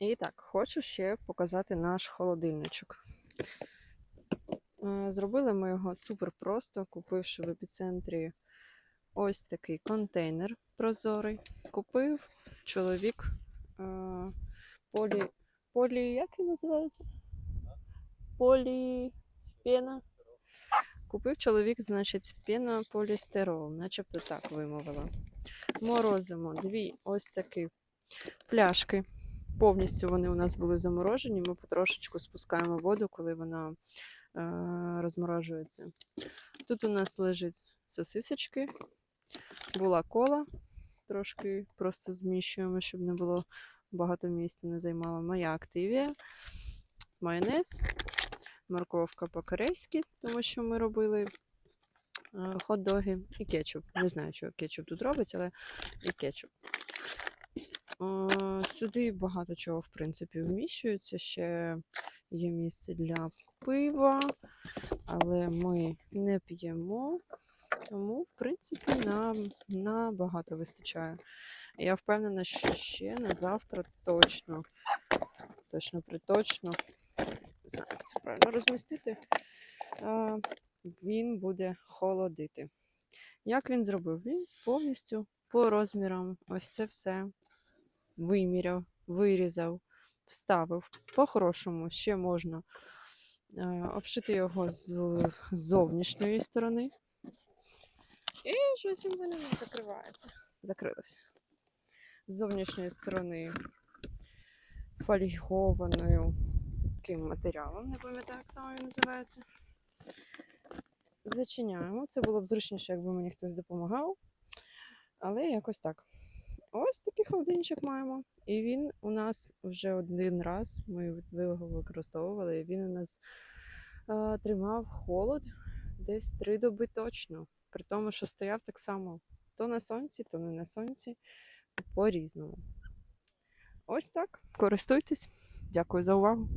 І так, хочу ще показати наш холодильничок. Е, Зробили ми його супер просто, купивши в епіцентрі ось такий контейнер прозорий. Купив чоловік е, полі. Полі. Як він називається? Поліпена. Купив чоловік, значить, пенополістирол, начебто так вимовила. Морозимо дві ось такі пляшки. Повністю вони у нас були заморожені. Ми потрошечку спускаємо воду, коли вона е, розморожується. Тут у нас лежить сосисочки, була кола, трошки просто зміщуємо, щоб не було багато місця, не займала моя активія, майонез, морковка по-корейськи, тому що ми робили е, хот-доги і кетчуп. Не знаю, що кетчуп тут робить, але і кетчуп. Е, Сюди багато чого, в принципі, вміщується. Ще є місце для пива, але ми не п'ємо. Тому, в принципі, нам набагато вистачає. Я впевнена, що ще на завтра точно, точно приточно, не знаю, як це правильно розмістити, е, він буде холодити. Як він зробив? Він повністю по розмірам ось це все виміряв, вирізав, вставив. По-хорошому ще можна е, обшити його з, зовнішньої сторони. І щось у мене не закривається. Закрилось. З зовнішньої сторони фольгованою таким матеріалом, не пам'ятаю, як саме він називається. Зачиняємо. Це було б зручніше, якби мені хтось допомагав. Але якось так. Ось такий холодильничок маємо. І він у нас вже один раз ми його використовували. і Він у нас е, тримав холод десь три доби точно. При тому, що стояв так само то на сонці, то не на сонці. По-різному. Ось так. Користуйтесь. Дякую за увагу.